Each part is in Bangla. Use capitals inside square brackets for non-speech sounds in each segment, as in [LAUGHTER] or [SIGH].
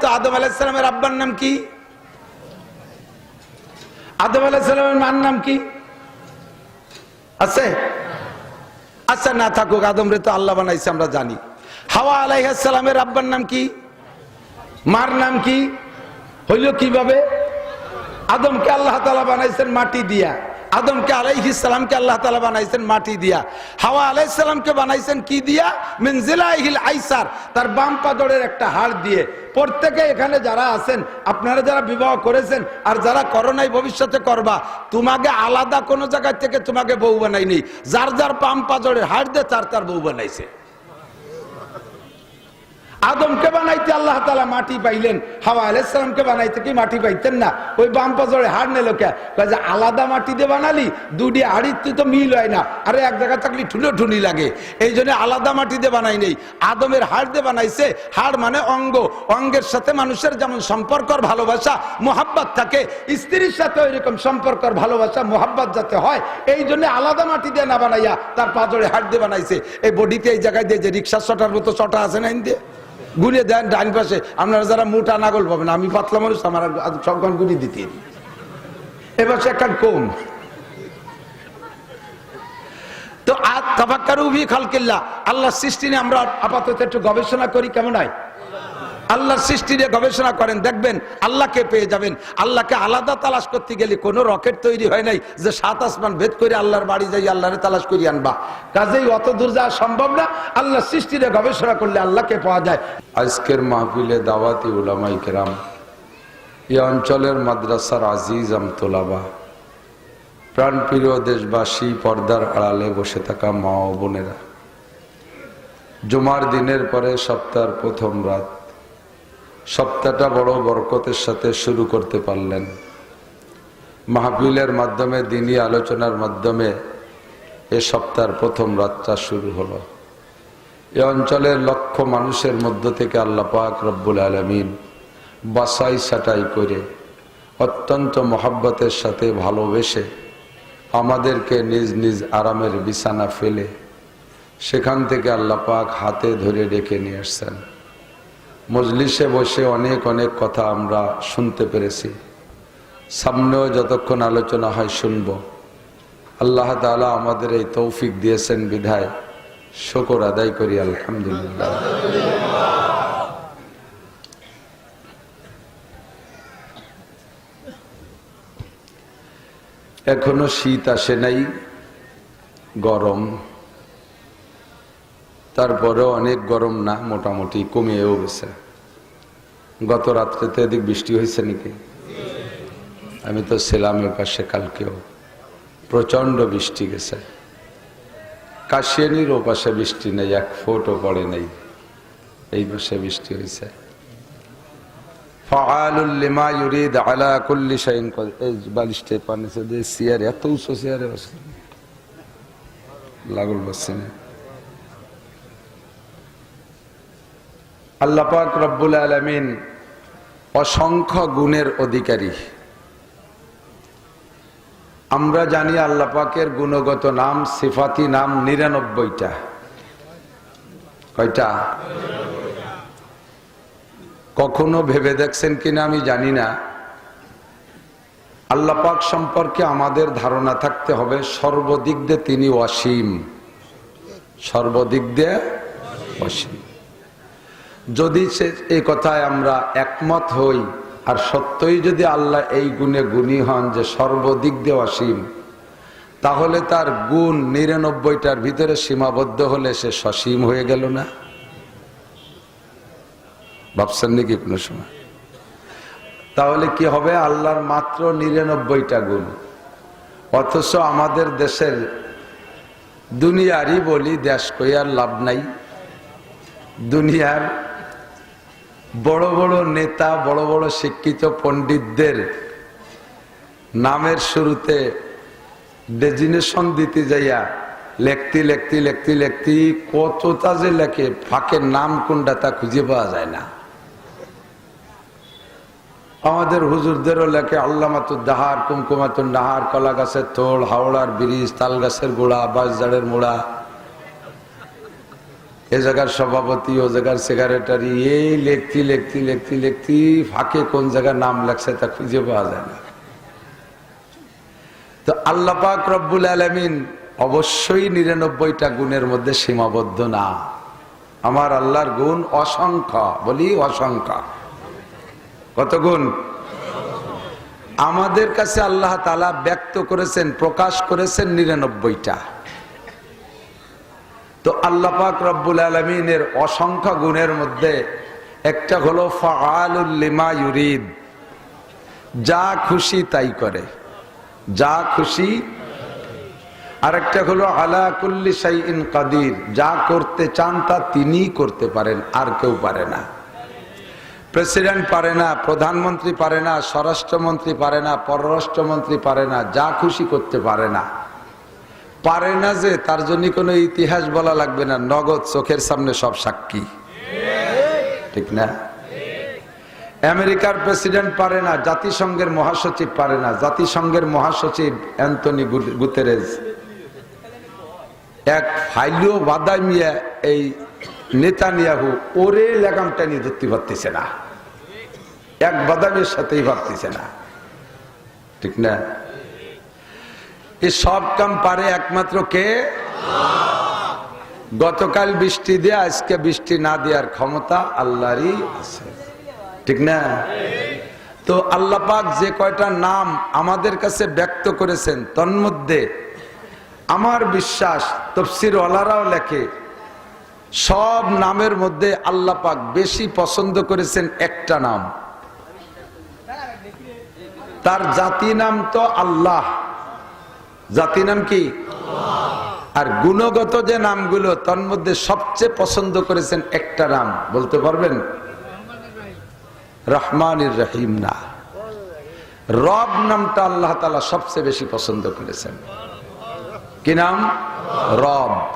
তো আদম আলাইসালামের আব্বার নাম কি? আদম আলাইসালামের মার নাম কি? আছে? আচ্ছা না থাকুক, আদম রে তো আল্লাহ বানাইছে, আমরা জানি। হাওয়া আলাইহালামের আব্বার নাম কি? মার নাম কি? হইল কীভাবে? আদমকে আল্লাহ তালা বানাইছেন মাটি দিয়া। আদমকে আলাইহিসালামকে আল্লাহ তালা বানাইছেন মাটি দিয়া। হাওয়া আলাইসালামকে বানাইছেন কি দিয়া? মিনজিলাহিল আইসার, তার বাম পাদরের একটা হাড় দিয়ে। প্রত্যেকে এখানে যারা আছেন, আপনারা যারা বিবাহ করেছেন আর যারা করো নাই ভবিষ্যতে করবা, তোমাকে আলাদা কোনো জায়গা থেকে তোমাকে বউ বানাইনি যার যার বাম পাদরের হাড় দিয়ে তার তার বউ বানাইছে। আদমকে বানাইতে আল্লাহ তালা মাটি পাইলেন, হাওয়া আলাইসালামকে বানাইতে কি মাটি পাইতেন না? ওই বাম পাজরে হাড় নিল কে? যে আলাদা মাটি দিয়ে বানালি দুটি হাড়ির তো মিল হয় না। আরে এক জায়গায় থাকলে ঠুলো ঠুনি লাগে। এই জন্য আলাদা মাটি দিয়ে বানাই নেই। আদমের হাড় দিয়ে বানাইছে, হাড় মানে অঙ্গ। অঙ্গের সাথে মানুষের যেমন সম্পর্কর ভালোবাসা, মোহাব্বত থাকে, স্ত্রীর সাথে এরকম সম্পর্কর ভালোবাসা, মোহাব্বত যাতে হয়, এই জন্য আলাদা মাটি দিয়ে না বানাইয়া তার পাজরে হাড় দিয়ে বানাইছে। এই বডিতে এই জায়গায় দিয়ে যে রিক্সা চটার মতো চটা আছে না দিয়ে গুনে দেন, ডাইন পাশে। আপনারা যারা মোটা নাগল পাবেন, আমি পাতলা মানুষ, আমার সবখান গুলি দিতে। এবার সে একটা কম। তো আর তাবাক্কার উভি খালকিল্লা আল্লাহ সৃষ্টি নিয়ে আমরা আপাতত একটু গবেষণা করি, কেমন হয়? আল্লাহর সৃষ্টি নিয়ে গবেষণা করেন, দেখবেন আল্লাহকে পেয়ে যাবেন। আল্লাহকে আলাদা তালাশ করতে গেলে কোনো রকেট তৈরি হয় নাই যে সাত আসমান ভেদ করে আল্লাহর বাড়ি যাই, আল্লাহরে তালাশ করি আনবা। কাজেই অত দূর যাওয়া সম্ভব না। আল্লাহ সৃষ্টি নিয়ে গবেষণা করলে আল্লাহকে পাওয়া যায়। আজকের মাহফিলে দাওয়াতি উলামাই কেরাম, এ অঞ্চলের মাদ্রাসার আজিজ আমতোলাবা প্রাণপ্রিয় দেশবাসী পর্দার আড়ালে বসে থাকা মা ও বোনেরা, জুমার দিনের পরে সপ্তাহের প্রথম রাত সপ্তাহটা বড় বরকতের সাথে শুরু করতে পারলেন। মাহফিলের মাধ্যমে দিনই আলোচনার মাধ্যমে এ সপ্তাহের প্রথম রাতটা শুরু হলো। এ অঞ্চলের লক্ষ মানুষের মধ্য থেকে আল্লাহ পাক রব্বুল আলমিন বাসাই সাটাই করে অত্যন্ত মহাব্বতের সাথে ভালোবেসে আমাদেরকে নিজ নিজ আরামের বিছানা ফেলে সেখান থেকে আল্লাহ পাক হাতে ধরে ডেকে নিয়ে আসছেন। মজলিসে বসে অনেক অনেক কথা আমরা শুনতে পেরেছি। সামনেও যতক্ষণ আলোচনা হয় শুনব। আল্লাহ তালা আমাদের এই তৌফিক দিয়েছেন বিধায়। শকর আদায় করি, আলহামদুলিল্লাহ। এখনও শীত আসে নাই, গরম। তারপরে অনেক গরম না, মোটামুটি কমিয়েও গেছে। গত রাত্রেতে এদিক বৃষ্টি হয়েছে নাকি? আমি তো ছিলাম পাশে কালকেও। প্রচণ্ড বৃষ্টি গেছে। কাশিয়ানির ওপাশে বৃষ্টি নেই, এক ফুটও পড়ে নেই। এই পাশে বৃষ্টি হয়েছে। এই এত উঁচু চেয়ারে বসে। লাগল বসছে না। আল্লাহ পাক রব্বুল আলমিন অসংখ্য গুণের অধিকারী। আমরা জানি আল্লাহ পাকের গুণগত নাম, সিফাতি নাম নিরানব্বইটা। কয়টা? কখনো ভেবে দেখছেন কিনা আমি জানি না। আল্লাহ পাক সম্পর্কে আমাদের ধারণা থাকতে হবে, সর্বদিক দিয়ে তিনি অসীম। সর্বদিক দিয়ে অসীম। যদি সে এই কথায় আমরা একমত হই, আর সত্যই যদি আল্লাহ এই গুণে গুণী হন যে সর্বদিক দিয়ে অসীম, তাহলে তার গুণ নিরানব্বইটার ভিতরে সীমাবদ্ধ হলে সে সসীম হয়ে গেল না? ভাবছেন নাকি কোনো সময়? তাহলে কি হবে? আল্লাহর মাত্র নিরানব্বইটা গুণ। অথচ আমাদের দেশের দুনিয়ারই বলি, দেশ কইয়ার লাভ নাই। দুনিয়ার বড় বড় নেতা, বড় বড় শিক্ষিত পণ্ডিতদের নামের শুরুতে ডেজিনেশন দিতে যাইয়া লেখতি লেখতি লেখতি লেখতি, কতটা যে লেখে ফাঁকের নাম কোনটা তা খুঁজে পাওয়া যায় না। আমাদের হুজুরদেরও লেখে আল্লামাতুর দাহার কুমকুমাতুর নাহার কলা গাছের থোল, হাওড়ার ব্রিজ তাল গাছের গোড়া, বাঁশঝাড়ের মোড়া এ জায়গার সভাপতি, ও জায়গার সেক্রেটারি এই লেখতি লেখতি লেখতি লেখতি, ফাঁকে কোন জায়গার নাম লেখছে তা খুঁজে পাওয়া যায় না। তো আল্লাহ পাক রব্বুল আলমিন অবশ্যই নিরানব্বইটা গুণের মধ্যে সীমাবদ্ধ না। আমার আল্লাহর গুণ অসংখ্য, বলি অসংখ্য। কত গুণ? আমাদের কাছে আল্লাহ তালা ব্যক্ত করেছেন, প্রকাশ করেছেন নিরানব্বইটা। তো আল্লাহ পাক রব্বুল আলমিনের অসংখ্য গুণের মধ্যে একটা হলো ফাআলুল লিমা ইউরিদ। যা খুশি তাই করে। যা খুশি। আরেকটা হলো আলা কুল্লি শাইইন কাদির। যা করতে চান তা তিনি করতে পারেন, আর কেউ পারে না। প্রেসিডেন্ট পারে না, প্রধানমন্ত্রী পারে না, স্বরাষ্ট্রমন্ত্রী পারে না, পররাষ্ট্রমন্ত্রী পারে না, যা খুশি করতে পারে না। পারে না যে, তার জন্য কোনো ইতিহাস বলা লাগবে না। নগদ চোখের সামনে সব সাক্ষী। ঠিক না? আমেরিকার প্রেসিডেন্ট পারে না, জাতিসংঘের মহাসচিব পারে না। জাতিসংঘের মহাসচিব অ্যান্টনি গুতেরেজ। এক ফাইলিও বাদাই মিয়া এই নেতানিয়াহু ওরে লাগামটা নিয়ে ধরতে পারতেছে না। এক বাদামের সাথেই ভাবতেছে না। ঠিক না? এই সব কাম পারে একমাত্র কে? গতকাল বৃষ্টি দিয়ে, আজকে বৃষ্টি না দেওয়ার ক্ষমতা আল্লাহরই আছে। ঠিক না? তো আল্লাহ পাক যে কয়টা নাম আমাদের কাছে ব্যক্ত করেছেন, তন্মধ্যে আমার বিশ্বাস তফসির ওলারাও লেখে, সব নামের মধ্যে আল্লাহ পাক বেশি পছন্দ করেছেন একটা নাম। তার জাতি নাম তো আল্লাহ। জাতি নাম কি? আর গুণগত যে নামগুলো, তার মধ্যে সবচেয়ে পছন্দ করেছেন একটা নাম, বলতে পারবেন? রহমান রহিম না। রব নামটা আল্লাহ তালা সবচেয়ে বেশি পছন্দ করেছেন। কি নাম? রব।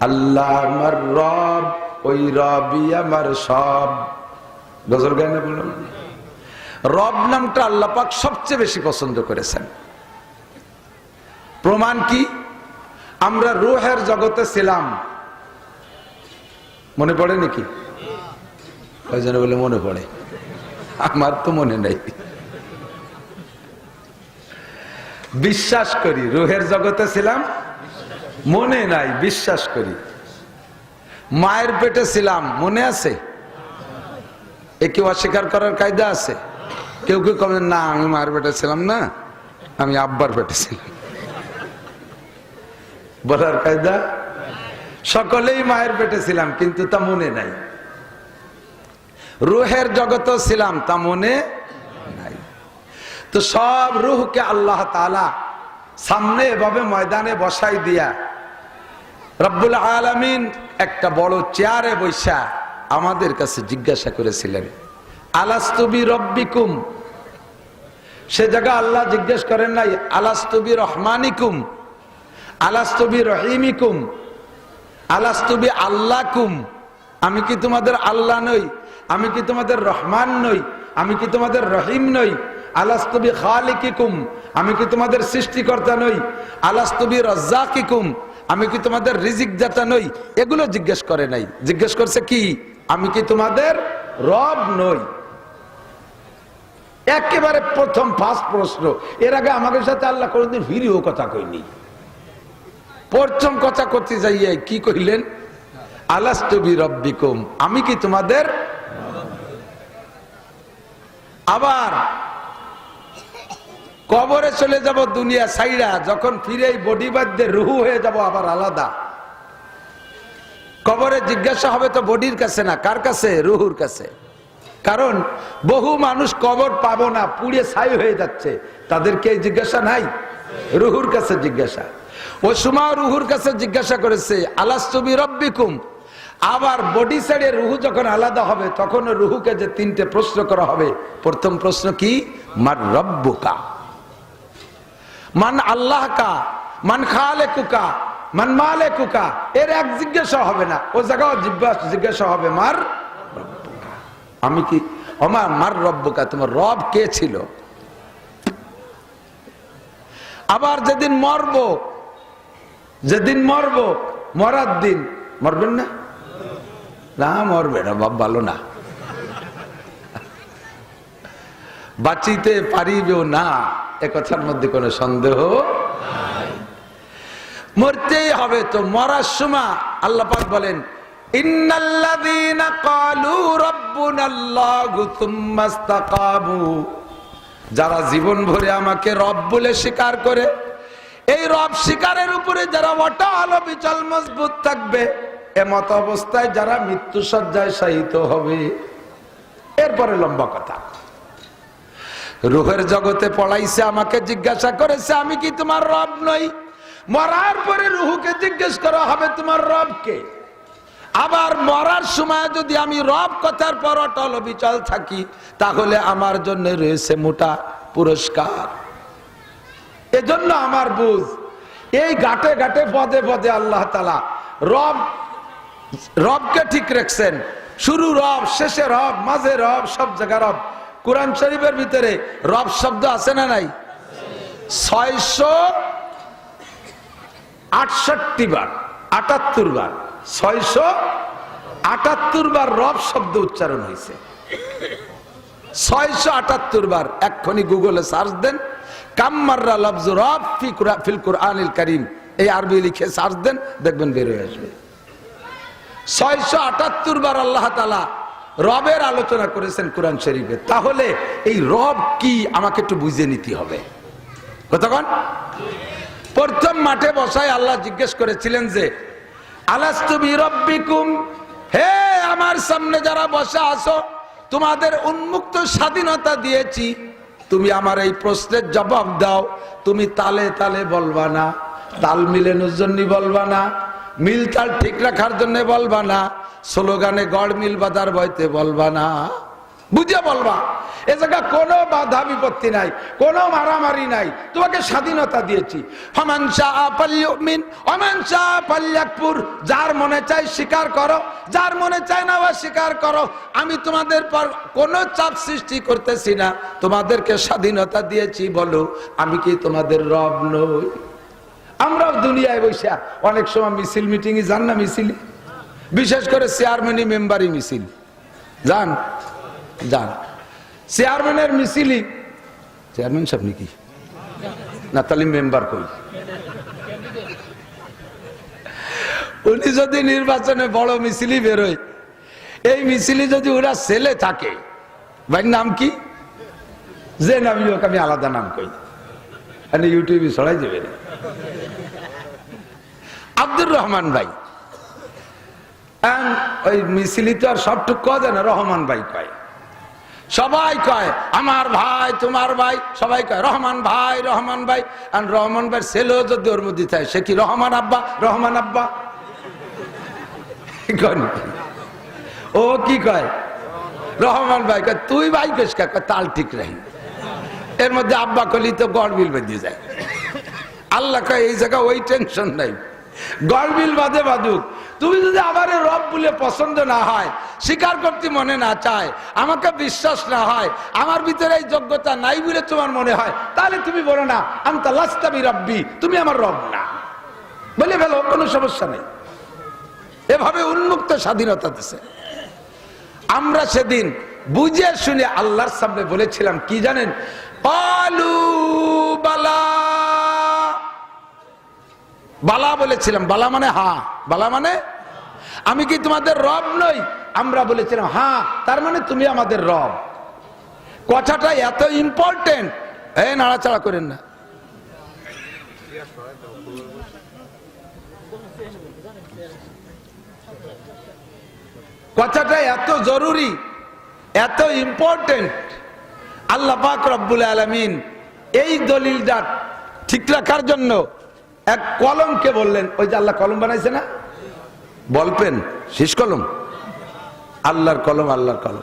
আল্লাহ আমার রব, ওই রবি আমার সব। গজল গানে বলুন। রব নামটা আল্লাহ পাক সবচেয়ে বেশি পছন্দ করেছেন। প্রমাণ কি? আমরা রুহের জগতে ছিলাম। মনে পড়ে নাকি? বলে মনে পড়ে। আমার তো মনে নেই। বিশ্বাস করি, রুহের জগতে ছিলাম। মনে নাই, বিশ্বাস করি। মায়ের পেটে ছিলাম, মনে আছে? এ কেউ অস্বীকার করার কায়দা আছে? কেউ কেউ কমেন, না, আমি মায়ের পেটে ছিলাম না, আমি আব্বার পেটে ছিলাম। বলার কায়দা? সকলেই মায়ের পেটে ছিলাম, কিন্তু তা মনে নাই। রুহের জগত ছিলাম, তা মনে নাই। তো সব রুহকে আল্লাহ তালা সামনে এভাবে ময়দানে বসাই দিয়া রব্বুল আলমিন একটা বড় চেয়ারে বৈশা আমাদের কাছে জিজ্ঞাসা করেছিলেন আলাস্তবি রব্বিকুম? সে জায়গা আল্লাহ জিজ্ঞেস করেন নাই আলাস্তবি রহমানিকুম? আলাস্তবি রহিমিকুম আলাস্তবি আল্লাহকুম আমি কি তোমাদের আল্লাহ নই? আমি কি তোমাদের রহমান নই? আমি কি তোমাদের রহিম নই? আলাস্তবি খালিকিকুম, আমি কি তোমাদের সৃষ্টিকর্তা নই? আলাস্তবি রজ্জাকিকুম, আমি কি তোমাদের রিজিক দাতা নই? এগুলো জিজ্ঞেস করে নাই। জিজ্ঞেস করছে কি? আমি কি তোমাদের রব নই? একেবারে প্রথম ফার্স্ট প্রশ্ন। এর আগে আমাদের সাথে আল্লাহ কোনদিন ভিডিও কথা কইনি। প্রথম কথা করতে যাইয়ে কি কইলেন আলাস্তবি রব্বিকুম আমি কি তোমাদের? আবার কবরে চলে যাব দুনিয়া সাইরা যখন ফিরে বডি বাদ্যে রুহু হয়ে যাব আবার আলাদা। কবরে জিজ্ঞাসা হবে তো বডির কাছে না, কার কাছে? রুহুর কাছে। কারণ বহু মানুষ কবর পাবো না, পুড়ে ছাই হয়ে যাচ্ছে, তাদেরকে জিজ্ঞাসা নাই? রুহুর কাছে জিজ্ঞাসা। ও সুমা রুহুর কাছে জিজ্ঞাসা করেছে আলাস্তবি রব্বিকুম আবার বডি সাইডে রুহু যখন আলাদা হবে তখন রুহুকে যে তিনটে প্রশ্ন করা হবে। প্রথম প্রশ্ন কি? মার রব্বুকা? মান আল্লাহ কা মান খালে কুকা মান মালে কুকা এর এক জিজ্ঞাসা হবে না। ও জায়গাও জিজ্ঞাসা জিজ্ঞাসা হবে, মার আমি কি আমার মার রব্বুকা? তোমার রব কে ছিল? আবার যেদিন মরব যেদিন মরব, মরার দিন। মরবেন না? না, মরবে না, বাপ ভালো না। বাঁচিতে পারিবেও না, এ কথার মধ্যে কোনো সন্দেহ মরতেই হবে তো, মরার সময় আল্লাহ পাক বলেন যারা জীবন ভরে আমাকে রব বলে স্বীকার করে এই রব শিকারের উপরে যারা অটল বিচল মজবুত থাকবে, এমত অবস্থায় যারা মৃত্যু সজ্জায় শায়িত হবে। এরপরে লম্বা কথা। রুহের জগতে পড়াইছে আমাকে জিজ্ঞাসা করেছে, আমি কি তোমার রব নই? মরার পরে রুহুকে জিজ্ঞেস করা হবে, তোমার রবকে আবার মরার সময় যদি আমি রব কথার পর অটল বিচল থাকি, তাহলে আমার জন্য রয়েছে মোটা পুরস্কার। এজন্য আমার বুঝ। এই ঘাটে ঘাটে পদে পদে আল্লাহ তালা রব, রবকে ঠিক রাখছেন। শুরু রব, শেষে রব, মাঝে রব, সব জায়গা রব। কোরআন শরীফের ভিতরে রব শব্দ আছে না নাই? আটষট্টি বার, আটাত্তর বার, ছয়শো আটাত্তর বার রব শব্দ উচ্চারণ হয়েছে। ছয়শো আটাত্তর বার এক্ষুনি গুগলে সার্চ দেন। কাম্মাররা লফজ রব ফি ফিল কুরআনিল কারীম। এই আরবি লিখে সার্চ দেন, দেখবেন বের হয়ে আসবে। ছয়শো আটাত্তর বার আল্লাহ তালা রবের আলোচনা করেছেন কোরআন শরীফে। তাহলে এই রব কি? আমাকে একটু বুঝে নিতে হবে। কতক্ষণ? প্রথম মাঠে বসায় আল্লাহ জিজ্ঞেস করেছিলেন যে আলাস্তুবি রব্বিকুম? হে আমার সামনে যারা বসে আছো, তোমাদের উন্মুক্ত স্বাধীনতা দিয়েছি। আমার এই প্রশ্নের জবাব দাও। তুমি তালে তালে বলবা না। তাল মিলেনোর জন্য বলবা না। মিল তাল ঠিক রাখার জন্য বলবা না। স্লোগানে গড় মিল বাজার বইতে বলবা না। বুঝে বলবা। এ জায়গা কোনো বাধা বিপত্তি নাই, কোনো মারামারি নাই। তোমাকে স্বাধীনতা দিয়েছি। ফমান শাহ শাহ পাল্লাকপুর যার মনে চাই স্বীকার করো, যার মনে চায় না বা স্বীকার করো। আমি তোমাদের পর কোনো চাপ সৃষ্টি করতেছি না। তোমাদেরকে স্বাধীনতা দিয়েছি বলো, আমি কি তোমাদের রব নই? আমরাও দুনিয়ায় বসে, অনেক সময় মিছিল মিটিং যান না মিছিল? বিশেষ করে চেয়ারম্যানই, মেম্বারই মিছিল। যান যান। চেয়ারম্যানের মিছিলই। চেয়ারম্যান সাহেব নাকি? না তাহলে মেম্বার কই? উনি যদি নির্বাচনে বড় মিছিলই বেরোয়, এই মিছিলই যদি ওরা ছেলে থাকে, ভাই নাম কি? যে নামই হোক আমি আলাদা নাম কই। আর ইউটিউবে ছড়াই না। আব্দুর রহমান ভাই। ওই মিছিলি তো আর সবটুক কয় না রহমান ভাই কয়। সবাই কয়, আমার ভাই, তোমার ভাই। সবাই কয়, রহমান ভাই রহমান ভাই। আর রহমান ভাই ছেলেও যদি ওর মধ্যে থাকে, সে কি রহমান আব্বা রহমান আব্বা? [LAUGHS] ও কি কয়? রহমান ভাই কয়, তুই ভাই কেস তাল ঠিক রাহি। এর মধ্যে আব্বা কলি তো গড়বিল বেঁধে যায়। আল্লাহ কয়, এই জায়গা ওই টেনশন নাই। গড়বিল বাদে বাদুক তুমি যদি আবার রব বলে পছন্দ না হয় স্বীকার করতে মনে না চায়, আমাকে বিশ্বাস না হয়, আমার ভিতরে এই যোগ্যতা নাই বলে তোমার মনে হয়, তাহলে তুমি বলো না আমি তো লাস্তাবি রব্বি তুমি আমার রব না। বলে ফেলো, কোনো সমস্যা নেই। এভাবে উন্মুক্ত স্বাধীনতা দিছে। আমরা সেদিন বুঝে শুনে আল্লাহর সামনে বলেছিলাম, কি জানেন? পালু বালা। বালা বলেছিলাম, বালা মানে হা, বালা মানে আমি কি তোমাদের রব নই? আমরা বলেছিলাম হ্যাঁ তার মানে তুমি আমাদের রব। কথাটা এত ইম্পর্টেন্ট এই নাড়াচাড়া করেন না। কথাটা এত জরুরি, এত ইম্পর্টেন্ট আল্লাহ পাক রব্বুল আলমিন এই দলিলটা ঠিক রাখার জন্য এক কলমকে বললেন। ওই যে আল্লাহ কলম বানাইছে না? বলপেন শেষ কলম। আল্লাহর কলম আল্লাহর কলম।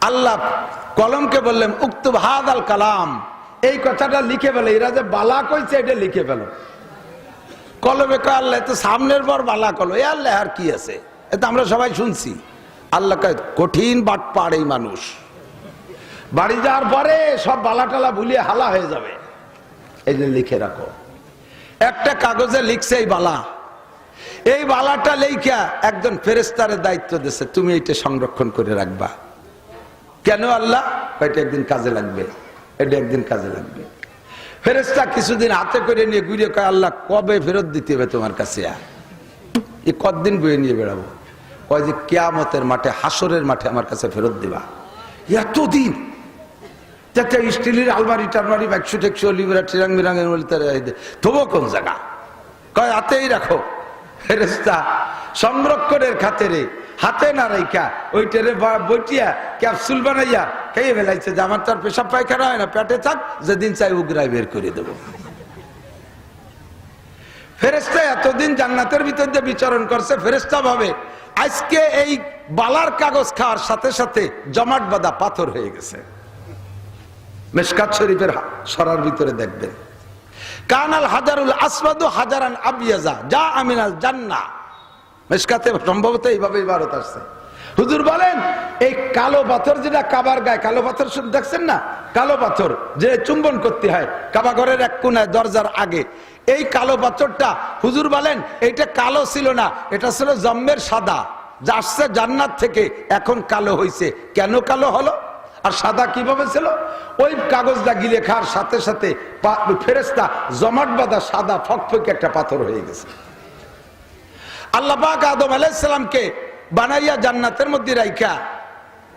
আল্লাহ কলমকে বললেন, উক্ত হাদ আল কালাম। এই কথাটা লিখে ফেলে, এরা যে বালা কইছে, এটা লিখে ফেলো। কলমে কয়, আল্লাহ তো সামনের পর বালা কলম। এ আল্লাহ, আর কি আছে? এতে আমরা সবাই শুনছি। আল্লাহ কয়, কঠিন বাট পাড় এই মানুষ। বাড়ি যাওয়ার পরে সব বালা টালা ভুলিয়ে হালা হয়ে যাবে। এই লিখে রাখো। একটা কাগজে লিখছে এই বালা। এই বালাটা লেইখা একজন ফেরেস্তারের দায়িত্ব দিছে তুমি এটা সংরক্ষণ করে রাখবা। কেন আল্লাহ? এটা একদিন কাজে লাগবে? এটা একদিন কাজে লাগবে। ফেরেস্তা কিছুদিন হাতে করে নিয়ে ঘুরে কয়, আল্লাহ, কবে ফেরত দিতে হবে তোমার কাছে এ কতদিন বয়ে নিয়ে বেড়াবো? কয় যে, কেয়ামতের মাঠে হাসরের মাঠে আমার কাছে ফেরত দিবা। এতদিন যাতে স্টিলের আলমারি টালমারি একশো টেকশো লিবরা টিরাং মিরাঙের বলতে তবুও কোন জায়গা? কয় হাতেই রাখো। ফেরেস্তা সংরক্ষণের খাতেরে, হাতে না রেখা ওইটারে বইটিয়া ক্যাপসুল বানাইয়া খেয়ে ফেলাইছে যে আমার তো আর পেশাব পায়খানা হয় না, পেটে থাক, যেদিন চাই উগরাই বের করে দেবো। ফেরেস্তা এতদিন জান্নাতের ভিতর দিয়ে বিচরণ করছে ফেরেস্তা ভাবে, আজকে এই বালার কাগজ খাওয়ার সাথে সাথে জমাট বাঁধা পাথর হয়ে গেছে। মেশকাত শরীফের সরার ভিতরে দেখবেন। কানাল হাজারুল আসবাদু হাজারান আবিয়াজা, যা আমিনাল জান্না মেশকাতে সম্ভবত এইভাবে ইবারত আসছে। হুজুর বলেন, এই কালো পাথর যেটা কাবার গায়ে, কালো পাথর দেখছেন না? কালো পাথর যে চুম্বন করতে হয়, কাবা ঘরের এক কোনায় দরজার আগে। এই কালো পাথরটা, হুজুর বলেন, এইটা কালো ছিল না, এটা ছিল জম্মের সাদা। যা আসছে জান্নাত থেকে, এখন কালো হইছে। কেন কালো হলো? আর সাদা কীভাবে ছিল? ওই কাগজটা গিলে খাওয়ার সাথে সাথে ফেরেস্তা জমাট বাঁধা সাদা ফকফকে একটা পাথর হয়ে গেছে। আল্লাপাক আদম আলাইসালামকে বানাইয়া জান্নাতের মধ্যে রাইখা।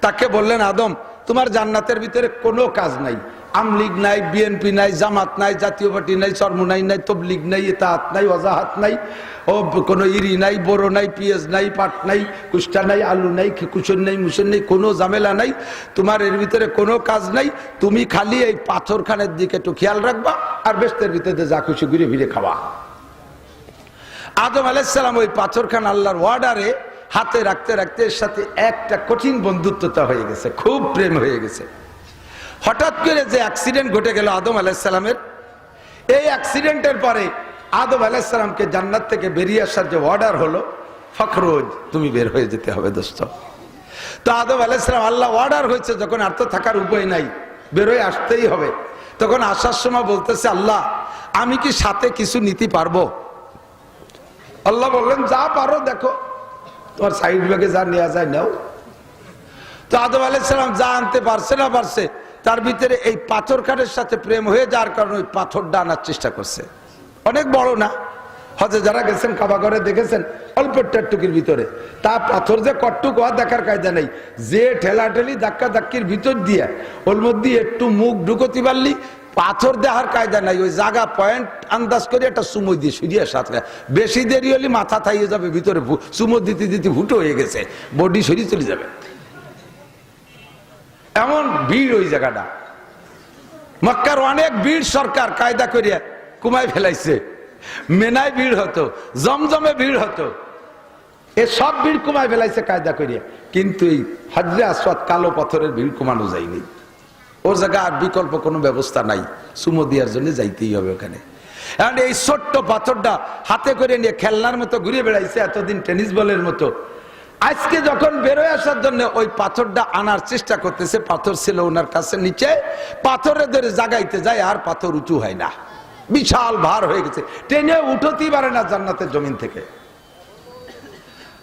তাকে বললেন, আদম, তোমার জান্নাতের ভিতরে কোনো কাজ নাই। আমলিগ নাই, বিএনপি নাই, জামাত নাই, জাতীয় পার্টি নাই চর্মনাই নাই তবলিগ নাই এতাহাত নাই, ওজাহাত নাই, ও কোনো ইরি নাই, বড়ো নাই, পিঁয়াজ নাই, পাট নাই, কুষ্টা নাই, আলু নাই, কুসন নাই, মুসন নাই, কোনো ঝামেলা নাই। তোমার এর ভিতরে কোনো কাজ নাই। তুমি খালি এই পাথরখানের দিকে একটু খেয়াল রাখবা আর বেস্তের ভিতরে যা খুশি ঘুরে ফিরে খাওয়া। আদম আলাইসালাম ওই পাথরখান আল্লাহর ওয়ার্ডারে হাতে রাখতে রাখতে এর সাথে একটা কঠিন বন্ধুত্বতা হয়ে গেছে, খুব প্রেম হয়ে গেছে। হঠাৎ করে যে অ্যাক্সিডেন্ট ঘটে গেল আদম আলাইসালামের এই অ্যাক্সিডেন্টের পরে আদম আলাইসালামকে জান্নাত থেকে বেরিয়ে আসার যে অর্ডার হলো ফখরোজ তুমি বের হয়ে যেতে হবে দোস্ত। তো আদম আলাইসালাম আল্লাহ অর্ডার হয়েছে, যখন আর তো থাকার উপায় নাই বেরোয় আসতেই হবে। তখন আসার সময় বলতেছে, আল্লাহ, আমি কি সাথে কিছু নিতে পারব? আল্লাহ বললেন, যা পারো দেখো, তোমার সাইড ব্যাগে যা নেওয়া যায় নাও। তো আদম আলাইসালাম যা আনতে পারছে না পারছে তার ভিতরে এই পাথর কাঠের সাথে প্রেম হয়ে যাওয়ার কারণে ওই পাথরটা আনার চেষ্টা করছে। অনেক বড় না? হজে যারা গেছেন, কাবা ঘরে দেখেছেন অল্প টুকির ভিতরে। তা পাথর যে কট্টুক হওয়া দেখার কায়দা নেই। যে ঠেলা ঠেলি ধাক্কা ধাক্কির ভিতর দিয়ে, ওর মধ্যে একটু মুখ ঢুকতে পারলি, পাথর দেখার কায়দা নাই। ওই জায়গা পয়েন্ট আন্দাজ করে একটা সুমো দিয়ে সুরিয়া সাথে বেশি দেরি হলে মাথা থাইয়ে যাবে, ভিতরে সুমো দিতে দিতে ভুটো হয়ে গেছে। বডি সরিয়ে চলে যাবে। এমন ভিড় ওই জায়গাটা। মক্কার অনেক ভিড় সরকার কায়দা করিয়া কুমাই ফেলাইছে। মেনায় ভিড় হতো, জমজমে ভিড় হতো। এ সব ভিড় কুমাই ফেলাইছে কায়দা করিয়া। কিন্তু এই হজরে আসওয়াত কালো পাথরের ভিড় কমানো যায়নি। ওর জায়গায় আর বিকল্প কোনো ব্যবস্থা নাই। সুমো দেওয়ার জন্য যাইতেই হবে ওখানে। এই ছোট্ট পাথরটা হাতে করে নিয়ে খেলনার মতো ঘুরে বেড়াইছে, এতদিন টেনিস বলের মতো। আজকে যখন বেরোয় আসার জন্য ওই পাথরটা আনার চেষ্টা করতেছে, পাথর ছিল ওনার কাছে নিচে পাথরে ধরে জাগাইতে যায়, আর পাথর উঁচু হয় না। বিশাল ভার হয়ে গেছে। টেনে উঠতেই পারে না জান্নাতের জমিন থেকে।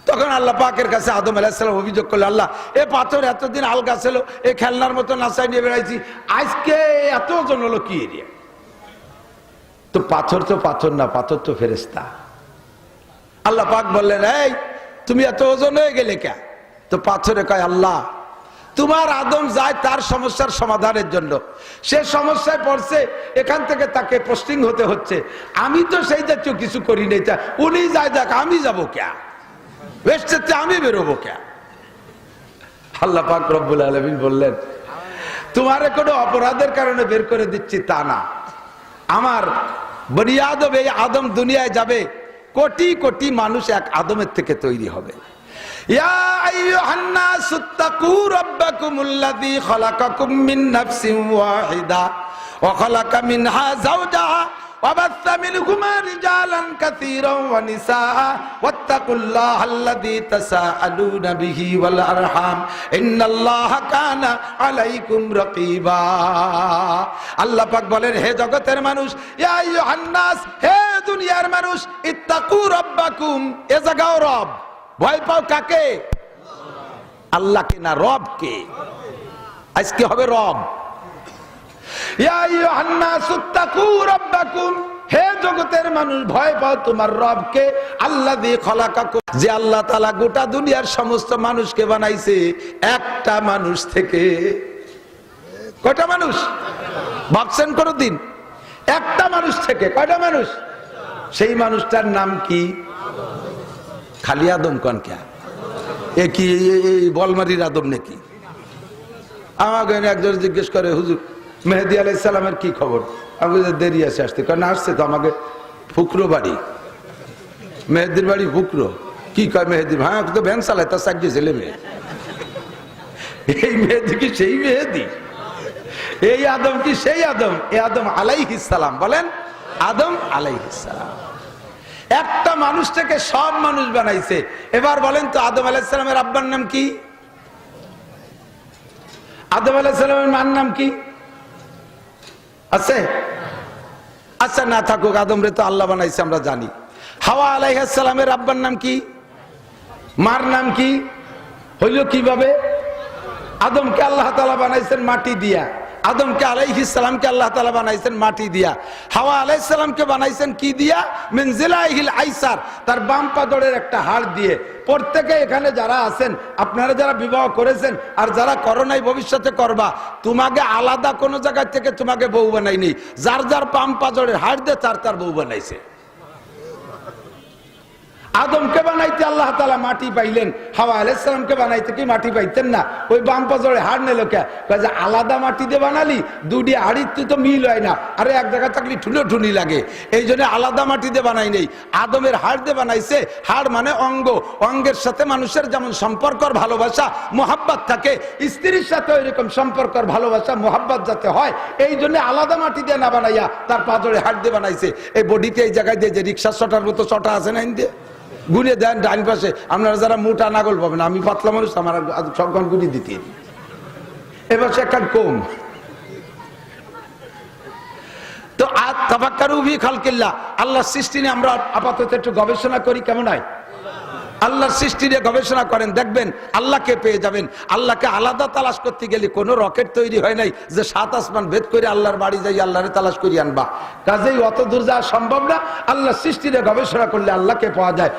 তখন আল্লাহ পাকের কাছে আদম আলাহিসাল্লাম অভিযোগ করল, আল্লাহ, এ পাথর এতদিন আলগা ছিল, এ খেলনার মতো নাচাই নিয়ে বেড়াইছি, আজকে এত ওজন হলো কি এরিয়া? তো পাথর তো পাথর না, পাথর তো ফেরেস্তা আল্লাহ পাক বললেন, এই তুমি এত ওজন হয়ে গেলে কে? তো পাথরে কয়, আল্লাহ, তোমার আদম যায় তার সমস্যার সমাধানের জন্য। সে সমস্যায় পড়ছে, এখান থেকে তাকে পোস্টিং হতে হচ্ছে। আমি তো সেই জাতীয় কিছু করি নাই। তা উনি যায়, দেখ, আমি যাব কে? বেসতে আমি বেরোবো কে? আল্লাহ পাক রব্বুল আলমিন বললেন, তোমার কোনো অপরাধের কারণে বের করে দিচ্ছি তা না। আমার বনিয়াদব এই আদম দুনিয়ায় যাবে কোটি কোটি মানুষ এক আদমের থেকে তৈরি হবে। আইয়ুহান নাসু তাকু রাব্বাকুমুল্লাযী খালাকাকুম নাফসিন ওয়াহিদা ওয়া খালাকা মিনহা যাওজাহা। وبث منهما رجالا كثيرا ونساء واتقوا الله الذي تساءلون به والارحام ان الله كان عليكم رقيبا আল্লাহ পাক বলেন হে জগতের মানুষ ইয়া আইয়ুহান নাস হে দুনিয়ার মানুষ ইত্তাকু রব্বাকুম এ জায়গাও রব ভয় পাও কাকে আল্লাহকে না রবকে আজকে হবে রব হে জগতের মানুষ, ভয় পাও তোমার রবকে আল্লাহ দিয়ে খলাকাকুম। যে আল্লাহ তাআলা গোটা দুনিয়ার সমস্ত মানুষকে বানাইছে, একটা মানুষ থেকে। কয়টা মানুষ? ভাবছেন কোনদিন? একটা মানুষ থেকে, কয়টা মানুষ? সেই মানুষটার নাম কি? খালি আদম কনকা এ কি বলমারির আদম নাকি? আমাকে একজন জিজ্ঞেস করে, হুজুর মেহেদি আলাইসালামের কি খবর? আমি দেরি আছে আসতে। কারণ আসছে তো আমাকে? ফুকরো বাড়ি। মেহেদির বাড়ি ফুকরো। কি কয় মেহেদি? হ্যাঁ তো ভ্যান চালায়, তার চাকরি ছেলে মেয়ে। এই মেহেদি কি সেই মেহেদি? এই আদম কি সেই আদম? এই আদম আলাইহিসালাম বলেন, আদম আলাইহিসালাম একটা মানুষ থেকে সব মানুষ বানাইছে। এবার বলেন তো, আদম আলাইসালামের আব্বার নাম কি? আদম আলাইসালামের মার নাম কি? আছে? আচ্ছা না থাকুক, আদম রে তো আল্লাহ বানাইছে, আমরা জানি। হাওয়া আলাইহালামের আব্বার নাম কি? মার নাম কি? হইল কীভাবে? আদমকে আল্লাহ তালা বানাইছেন মাটি দিয়া। আদমকে আলাইহিসালামকে আল্লাহ তালা বানাইছেন মাটি দিয়া। হাওয়া আলাইসালামকে বানাইছেন কি দিয়া? মেনজিলাহিল আইসার, তার বাম পাদরের একটা হাড় দিয়ে। প্রত্যেকে এখানে যারা আছেন, আপনারা যারা বিবাহ করেছেন আর যারা করোনায় ভবিষ্যতে করবা, তোমাকে আলাদা কোনো জায়গা থেকে তোমাকে বউ বানাইনি যার যার পাম পাজরের হাড় দিয়ে তার তার বউ বানাইছে। আদমকে বানাইতে আল্লাহ তালা মাটি পাইলেন। হাওয়া আলাইসালামকে বানাইতে কি মাটি পাইতেন না? ওই বাম পাজরে হাড় নিল কে? যে আলাদা মাটি দিয়ে বানালি দুটি হাড়ির তো মিল হয় না। আরে এক জায়গা থাকলে ঠুলো ঠুনি লাগে। এই জন্য আলাদা মাটি দিয়ে বানাই নেই। আদমের হাড় দিয়ে বানাইছে। হাড় মানে অঙ্গ। অঙ্গের সাথে মানুষের যেমন সম্পর্কর ভালোবাসা, মোহাব্বত থাকে, স্ত্রীর সাথে ওইরকম সম্পর্কর ভালোবাসা, মোহাব্বত যাতে হয়, এই জন্য আলাদা মাটি দিয়ে না বানাইয়া তার পাজরে হাড় দিয়ে বানাইছে। এই বডিতে এই জায়গায় দিয়ে যে রিক্সা চটার মতো চটা আছে না দিয়ে গুনে দেন ডাইন পাশে। আপনারা যারা মোটা নাগল পাবেন, আমি পাতলা মানুষ, আমার সবখান গুলি দিতে। এবার সে একখান কম তো তাবাক্কার উভি খালকিল্লা আল্লাহ সৃষ্টি নিয়ে আমরা আপাতত একটু গবেষণা করি, কেমন হয়? আল্লাহর সৃষ্টি নিয়ে গবেষণা করেন, দেখবেন আল্লাহকে পেয়ে যাবেন। আল্লাহকে আলাদা তালাশ করতে গেলে কোনো রকেট তৈরি হয় নাই যে সাত আসমান ভেদ করে আল্লাহর বাড়ি যাই, আল্লাহরে তালাশ করি আনবা। কাজেই অত দূর যাওয়া সম্ভব না। আল্লাহ সৃষ্টি নিয়ে গবেষণা করলে আল্লাহকে পাওয়া যায়।